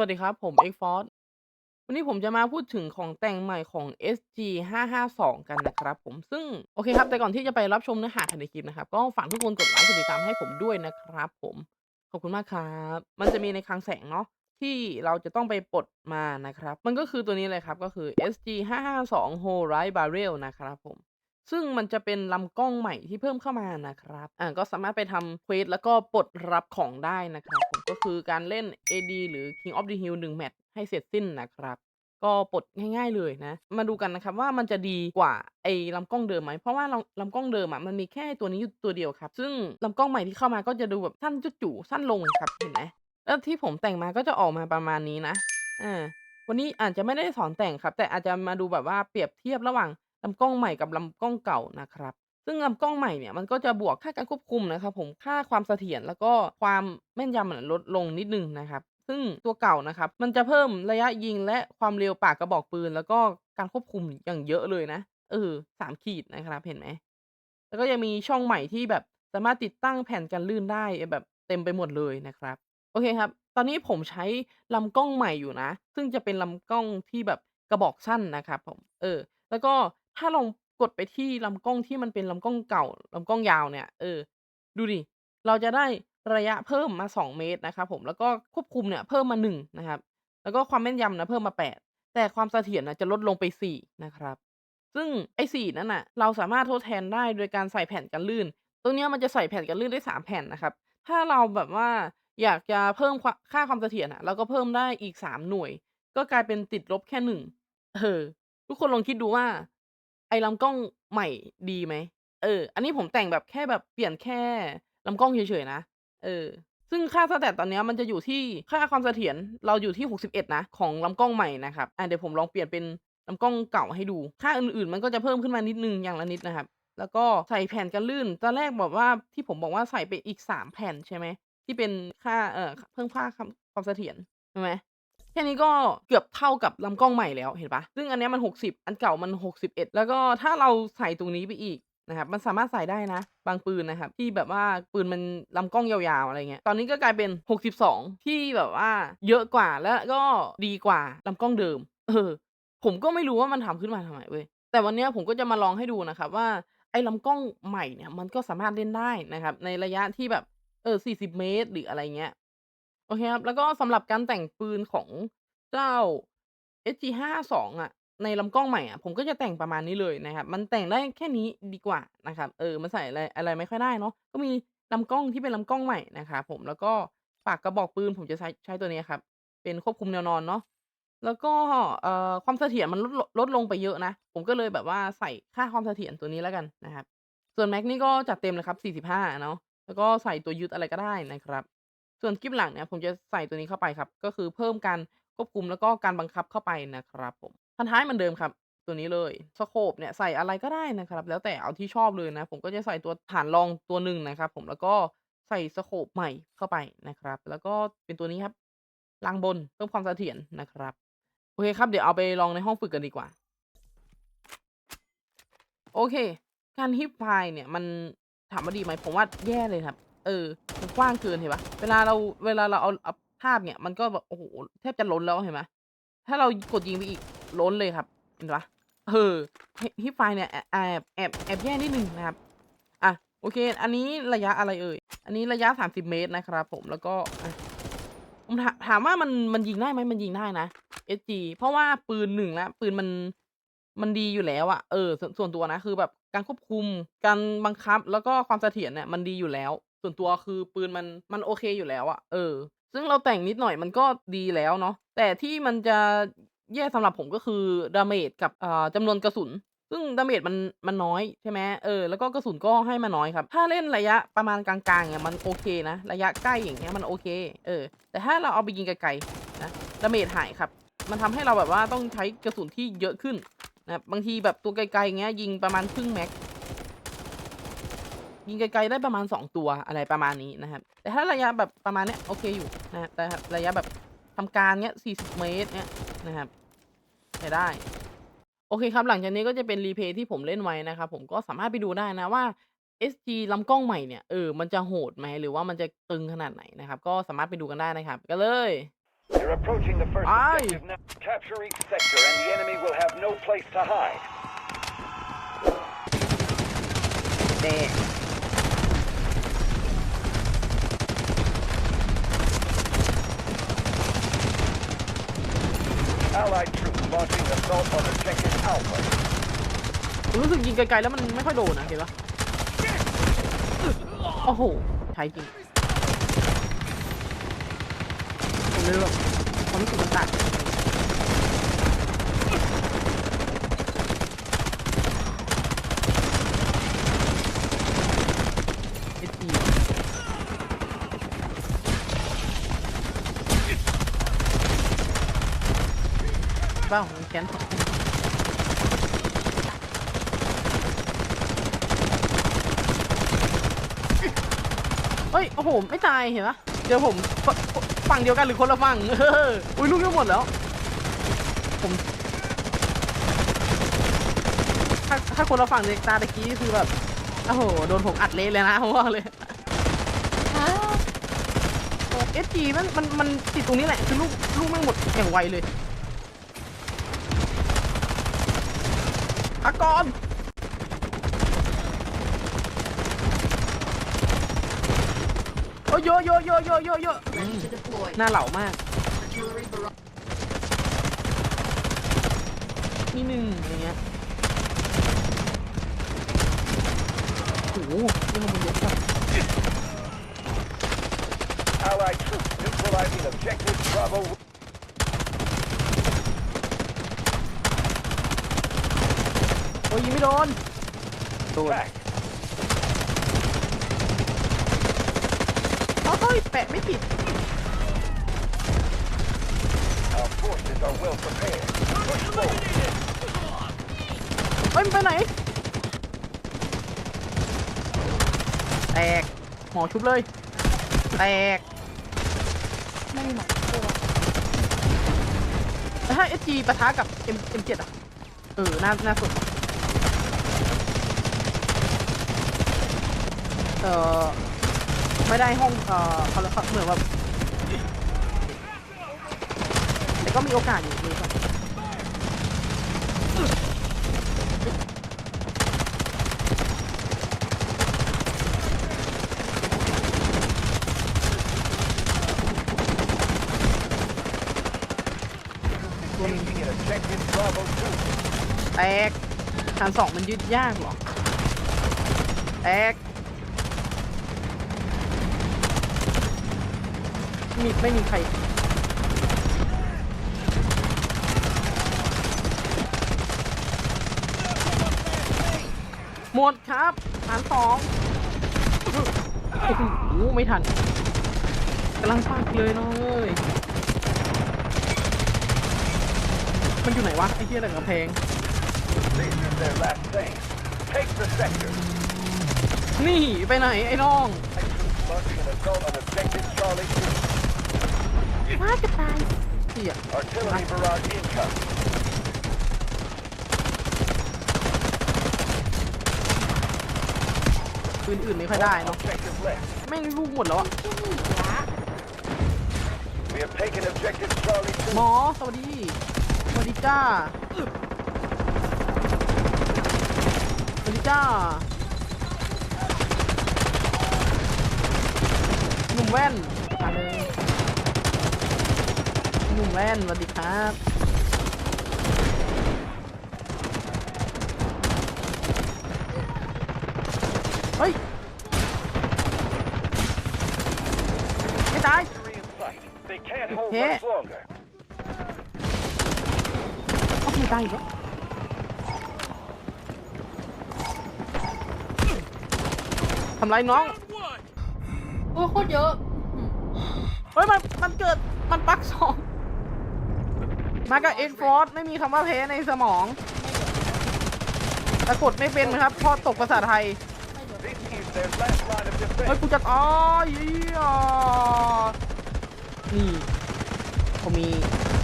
วัสดีครับ ผม Xforce วันนี้ผมจะมาพูดถึงของแต่งใหม่ของ SG552 กันนะครับผมซึ่ง โอเคครับ แต่ก่อนที่จะไปรับชมเนื้อหาภายในคลิปนะครับ ก็ฝากทุกคนกดไลค์กดติดตามให้ผมด้วยนะครับผม ขอบคุณมากครับ มันจะมีในคลังแสงเนาะที่เราจะต้องไปปลดมานะครับ มันก็คือตัวนี้เลยครับก็คือ SG552 Hololight Barrel นะครับผมซึ่งมันจะเป็นลำกล้องใหม่ที่เพิ่มเข้ามานะครับ อ่าก็สามารถไปทำเควสแล้วก็ปลดรับของได้นะครับ ก็คือการเล่น AD หรือ King of the Hill 1แมตช์ให้เสร็จสิ้นนะครับ ก็ปลดง่ายๆเลยนะ มาดูกันนะครับว่ามันจะดีกว่าไอ้ลำกล้องเดิมไหมเพราะว่าลำลำกล้องเดิมอะมันมีแค่ตัวนี้อยู่ตัวเดียวครับ ซึ่งลำกล้องใหม่ที่เข้ามาก็จะดูแบบสั้นจุ๋ๆสั้นลงครับเห็นไหมแล้วที่ผมแต่งมาก็จะออกมาประมาณนี้นะอาวันนี้อาจจะไม่ได้สอนแต่งครับ แต่อาจจะมาดูแบบว่าเปรียบเทียบระหว่างลำกล้องใหม่กับลำกล้องเก่านะครับ ซึ่งลำกล้องใหม่เนี่ยมันก็จะบวกค่าการควบคุมนะครับผมค่าความเสถียรแล้วก็ความแม่นยำอะลดลงนิดนึงนะครับ ซึ่งตัวเก่านะครับมันจะเพิ่มระยะยิงและความเร็วปากกระบอกปืน แล้วก็การควบคุมอย่างเยอะเลยนะเออ3ขีดนะครับเห็นไหมแล้วก็ยังมีช่องใหม่ที่แบบสามารถติดตั้งแผ่นกันลื่นได้แบบเต็มไปหมดเลยนะครับ โอเคครับ ตอนนี้ผมใช้ลำกล้องใหม่อยู่นะ ซึ่งจะเป็นลำกล้องที่แบบกระบอกสั้นนะครับผม เออ แล้วก็ถ้าลอง กดไปที่ลำกล้องที่มันเป็นลำกล้องเก่าลำกล้องยาวเนี่ย เออ ดูดิ เราจะได้ระยะเพิ่มมา 2 เมตรนะครับผม แล้วก็ควบคุมเนี่ยเพิ่มมา1นะครับ แล้วก็ความแม่นยำนะเพิ่มมา 8 แต่ความเสถียรนะจะลดลงไป 4 นะครับ ซึ่งไอ้4นั่นน่ะ เราสามารถทดแทนได้โดยการใส่แผ่นกันลื่น ตรงเนี้ยมันจะใส่แผ่นกันลื่นได้ 3 แผ่นนะครับ ถ้าเราแบบว่าอยากจะเพิ่มค่าความเสถียรอะเราก็เพิ่มได้อีก 3 หน่วย ก็กลายเป็นติดลบแค่1เออ ทุกคนลองคิดดูว่า ไอ้ลำกล้องใหม่ดีไหม?เออ อันนี้ผมแต่งแบบแค่แบบเปลี่ยนแค่ลำกล้องเฉยๆนะ เออ ซึ่งค่า Stat ตอนนี้มันจะอยู่ที่ค่าความเสถียรเราอยู่ที่ 61 นะ ของลำกล้องใหม่นะครับอาเดี๋ยวผมลองเปลี่ยนเป็นลำกล้องเก่าให้ดู ค่าอื่นๆ มันก็จะเพิ่มขึ้นมานิดนึงอย่างละนิดนะครับ แล้วก็ใส่แผ่นกันลื่น ตอนแรกบอกว่าที่ผมบอกว่าใส่ไปอีก 3 แผ่นใช่ไหม ที่เป็นค่า เอ่อ เพิ่มค่าความเสถียรใช่ไหม ค่นี้ก็เกือบเท่ากับลำกล้องใหม่แล้วเห็นปล่าซึ่งอันนี้มัน 60 อันเก่ามัน 61 แล้วก็ถ้าเราใส่ตรงนี้ไปอีกนะครับมันสามารถใส่ได้นะ บางปืนนะครับ ที่แบบว่าปืนมันลำกล้องยาวๆอะไรเงี้ยตอนนี้ก็กลายเป็น 62 ที่แบบว่าเยอะกว่าและก็ดีกว่าลำกล้องเดิม เออ ผมก็ไม่รู้ว่ามันทำขึ้นมาทำไมเว้ยแต่วันนี้ผมก็จะมาลองให้ดูนะครับว่าไอ้ลำกล้องใหม่เนี่ยมันก็สามารถเล่นได้นะครับ ในระยะที่แบบเออ40 เมตร หรืออะไรเงี้ย โอเคครับ แล้วก็สำหรับการแต่งปืนของเจ้า SG52 อะในลำกล้องใหม่อะผมก็จะแต่งประมาณนี้เลยนะครับ มันแต่งได้แค่นี้ดีกว่านะครับ เออ มันใส่อะไรอะไรไม่ค่อยได้เนาะ ก็มีลำกล้องที่เป็นลำกล้องใหม่นะครับผม แล้วก็ปากกระบอกปืนผมจะใช้ใช้ตัวนี้ครับ เป็นควบคุมแนวนอนเนาะ แล้วก็เอ่อความเสถียรมันลดลดลงไปเยอะนะ ผมก็เลยแบบว่าใส่ค่าความเสถียรตัวนี้แล้วกันนะครับ ส่วนแม็กนี่ก็จัดเต็มเลยครับ 45 เนาะ แล้วก็ใส่ตัวยึดอะไรก็ได้นะครับ ส่วนกิ๊บหลังเนี่ยผมจะใส่ตัวนี้เข้าไปครับ ก็คือเพิ่มการควบคุมแล้วก็การบังคับเข้าไปนะครับผมพันท้ายเหมือนเดิมครับ ตัวนี้เลยสโกปเนี่ยใส่อะไรก็ได้นะครับ แล้วแต่เอาที่ชอบเลยนะ ผมก็จะใส่ตัวฐานรองตัวหนึ่งนะครับผมแล้วก็ใส่สโกปใหม่เข้าไปนะครับ แล้วก็เป็นตัวนี้ครับรางบนเพิ่มความเสถียรนะครับโอเคครับเดี๋ยวเอาไปลองในห้องฝึกกันดีกว่า โอเค การ Hipfire เนี่ยมันถามว่าดีไหมผมว่าแย่เลยครับ เออ มันกว้างเกินเห็นปล่าเวลาเราเวลาเราเอาเอาภาพเนี่ย มันก็แบบโอ้โฮแทบจะล้นแล้วเห็นไหมถ้าเรากดยิงไปอีกล้นเลยครับ เห็นปล่าเออ Hi Hipfire เนี่ยแอบแอบแอบแย่นิดนึงนะครับ อะโอเค อันนี้ระยะอะไรเอ่ย อันนี้ระยะ 30 เมตรนะครับผมแล้วก็ผมถาถามว่ามันมันยิงได้ไหมมันยิงได้นะ SG เพราะว่าปืน1แล้วปืนมันมันดีอยู่แล้วอะเออสส่วนตัวนะ คือแบบการควบคุมการบังคับแล้วก็ความเสถียรเนี่ยมันดีอยู่แล้ว ส่วนตัวคือปืนมันมันโอเคอยู่แล้วอะเออ ซึ่งเราแต่งนิดหน่อยมันก็ดีแล้วเนาะแต่ที่มันจะแย่สำหรับผมก็คือ Damage กับอ่าจำนวนกระสุน ซึ่ง Damage มันมันน้อยใช่ไหมเออแล้วก็กระสุนก็ให้มาน้อยครับ ถ้าเล่นระยะประมาณกลางๆเนี่ยมันโอเคนะ ระยะใกล้อย่างเงี้ยมันโอเค เออ แต่ถ้าเราเอาไปยิงไกลๆนะ Damage หายครับ มันทำให้เราแบบว่าต้องใช้กระสุนที่เยอะขึ้นนะบางทีแบบตัวไกลๆอย่างเงี้ยยิงประมาณครึ่งแม็ก ยิงไกลๆได้ประมาณ 2 ตัวอะไรประมาณนี้นะครับ แต่ถ้าระยะแบบประมาณเนี้ยโอเคอยู่นะครับแต่ระยะแบบทำการเงี้ย40 เมตรเงี้ยนะครับใช้ได้ โอเคครับหลังจากนี้ก็จะเป็น replay ที่ผมเล่นไว้นะครับผมก็สามารถไปดูได้นะว่า SG ลำกล้องใหม่เนี่ยเออมันจะโหดไหมหรือว่ามันจะตึงขนาดไหนนะครับ ก็สามารถไปดูกันได้นะครับไปกันเลย You're approaching the first Aye. objective now. Capture each sector and the enemy will have no place to hide. แดง Allied troops launching assault on objective Alpha. รู้สึกยิงไกลๆแล้วมันไม่ค่อยโดนนะเห็นปะโอ้โหใช้จริงผมเลยแบบความรู้สึกมันต่างกัน บ้ามันแค้นสองเฮ้ย โอ้โห ไม่ตายเห็นปะเดี๋ยวผมฝฝั่งเดียวกันหรือคนละฝั่งเอออุ้ยลูกยังหมดแล้ว ผม ถ้าถ้าคนละฝั่งเด็กตาตะกี้คือแบบ โอ้โห โดนผมอัดเละเลยนะผมบอกเลยเอสจีมันมันมันติดตรงนี้แหละ คือลูกลูกไม่งหมดอย่างไวเลย พักก่อนโอ้ยโยโยโยโยโยโยหน่าเหล่ามากนี่หนึ่งอย่างเงี้ยโอ้โหยังมันเยอะจัง Allied troops neutralizing. โอ้ ยยิงไม่โดนโดน Back. เฮ้ยแปะไม่ติด Our forces are well prepared. Push forward. เฮ้ยมันไปไหน แตกหมอชุบเลย แตกไม่หมายตัวแล้วถ้า SG ปะทะกับ M M7 อะ เออ น่า น่าสน เอ่อไม่ได้ห้องเอ่อเขาเขาเหมือนแบบแต่ก็มีโอกาสอยู่ดีครับแตกฐานสองมันยึดยากหรอแตก มีไม่มีใคร หมดครับฐานสองโอ้โหไม่ทันกำลังปักเลยน้องเอ้ยมันอยู่ไหนวะไอ้เหี้ยอะไรกระแพงนี่ไปไหนไอ้น้อง ว่าจะตายเสีย Artillery barrage incoming. ปืนอื่นไม่ค่อยได้เนาะ Objective left. แม่งลูกหมดแล้วอะ We have taken objective Charlie หม 2. อสวัสดี สวัสดีจ้าสวัสดีจ้า หนุ่มแว่นมาเลย หนุ่มแว่นสวัสดีครับเฮ้ยไม่ตาย Victory in sight. They can't hold Yeah. much longer. โอ้ไม่ตายอีกแล้วทำไรน้อง โอ้ยโคตรเยอะ เฮ้ย มัน มันเกิด มันปลักสอง มากับเอ็กฟอร์ไม่มีคำว่าแพ้ในสมองแต่กดไม่เป็นครับพราะตกภาษาไทยเฮ้ยกูจะอ๋อยี่ยนี่ผมมี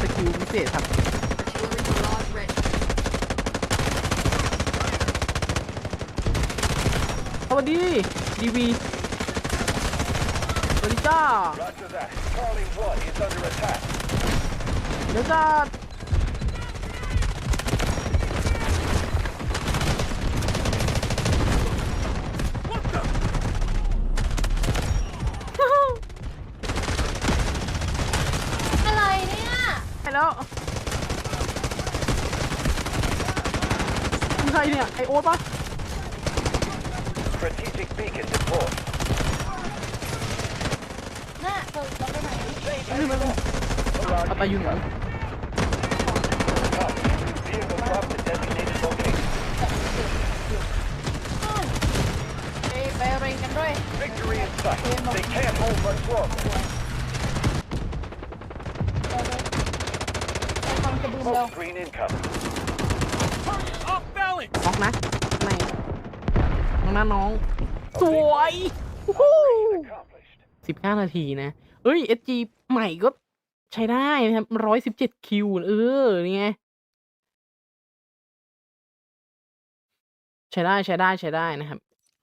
สกิลพิเศษครับสวัสดีดีวีสวัสดีจ้า เดี๋ยวจะอะไรเนี่ย ไปแล้วมีใครเนี่ย ไอโอ๊ตปะ Strategic beacon deployed. น่ะเธอจำได้ไหมไม่ไม่ไม่ Barrage เอาไปอยู่ไหน Vehicle dropped at designated location. ไปไปเร่งกันด้วย Victory in sight. They can't hold much longer. ไปฟังกระดุมเร็ว Smoke screen incoming. น็อกนะในน้องนะน้อง สวยวู้ฮู้ Accomplished. สิบเก้านาทีนะ เอ้ย SG ใหม่ก็ใช้ได้นะครับร้อยสิบเจ็ดคิว เออ นี่ไง ใช้ได้ใช้ได้ใช้ได้นะครับ